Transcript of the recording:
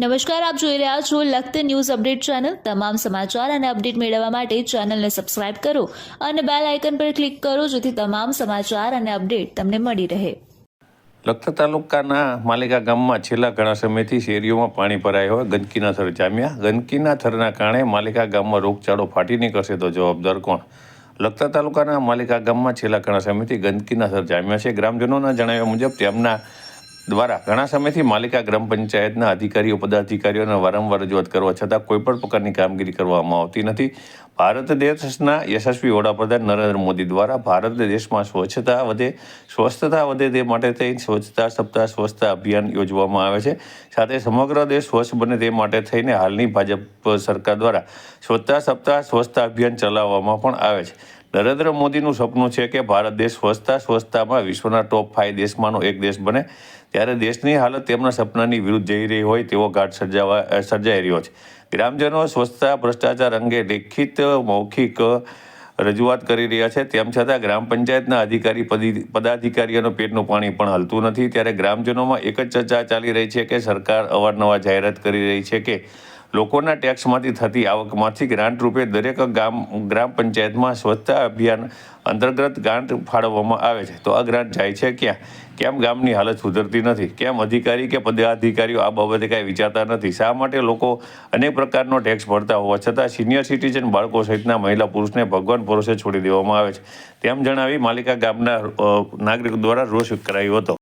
નમસ્કાર, આપ જોઈ રહ્યા છો લખત ન્યૂઝ અપડેટ ચેનલ. તમામ સમાચાર અને અપડેટ મેળવવા માટે ચેનલને સબસ્ક્રાઇબ કરો અને બેલ આઇકન પર ક્લિક કરો જેથી તમામ સમાચાર અને અપડેટ તમને મળી રહે. લખતર તાલુકાના માલિકા ગામમાં છેલ્લા ઘણા સમયથી શેરીઓમાં પાણી ભરાયા હોય. ગંદકીના થર જામ્યા. ગંદકીના થરના કારણે માલિકા ગામમાં રોગચાળો ફાટી નીકળશે તો જવાબદાર કોણ? લખતર તાલુકાના માલિકા ગામમાં છેલ્લા ઘણા સમયથી ગંદકીના થર જામ્યા છે. ગ્રામજનોના જણાવ્યા મુજબ, તેમના દ્વારા ઘણા સમયથી માલિકા ગ્રામ પંચાયતના અધિકારીઓ, પદાધિકારીઓને વારંવાર રજૂઆત કરવા છતાં કોઈ પણ પ્રકારની કામગીરી કરવામાં આવતી નથી. ભારત દેશના યશસ્વી વડાપ્રધાન નરેન્દ્ર મોદી દ્વારા ભારત દેશમાં સ્વચ્છતા વધે, સ્વસ્થતા વધે તે માટે થઈ સ્વચ્છતા સપ્તાહ, સ્વચ્છતા અભિયાન યોજવામાં આવે છે. સાથે સમગ્ર દેશ સ્વચ્છ બને તે માટે થઈને હાલની ભાજપ સરકાર દ્વારા સ્વચ્છતા સપ્તાહ, સ્વચ્છતા અભિયાન ચલાવવામાં પણ આવે છે. નરેન્દ્ર મોદીનું સપનું છે કે ભારત દેશ સ્વચ્છતા, સ્વચ્છતામાં વિશ્વના ટોપ ફાઇવ દેશમાંનો એક દેશ બને. ત્યારે દેશની હાલત તેમના સપનાની વિરુદ્ધ જઈ રહી હોય તેવો ઘાટ સર્જાવા સર્જાઈ રહ્યો છે. ગ્રામજનો સ્વચ્છતા, ભ્રષ્ટાચાર અંગે લેખિત, મૌખિક રજૂઆત કરી રહ્યા છે. તેમ છતાં ગ્રામ પંચાયતના અધિકારી પદી- પદાધિકારીઓનું પેટનું પાણી પણ હલતું નથી. ત્યારે ગ્રામજનોમાં એક જ ચર્ચા ચાલી રહી છે કે સરકાર અવારનવાર જાહેરાત કરી રહી છે કે લોકોના ટેક્સમાંથી થતી આવકમાંથી ગ્રાન્ટ રૂપે દરેક ગામ, ગ્રામ પંચાયતમાં સ્વચ્છતા અભિયાન અંતર્ગત ગ્રાન્ટ ફાળવવામાં આવે છે. તો આ ગ્રાન્ટ જાય છે ક્યાં? કેમ ગામની હાલત સુધરતી નથી? કેમ અધિકારી કે પદાધિકારીઓ આ બાબતે કાંઈ વિચારતા નથી? શા માટે લોકો અનેક પ્રકારનો ટેક્સ ભરતા હોવા છતાં સિનિયર સિટીઝન બાળકો સહિતના મહિલા પુરુષને ભગવાન પુરુષે છોડી દેવામાં આવે છે. તેમ જણાવી માલિકા ગામના નાગરિક દ્વારા રોષ કરાયો હતો.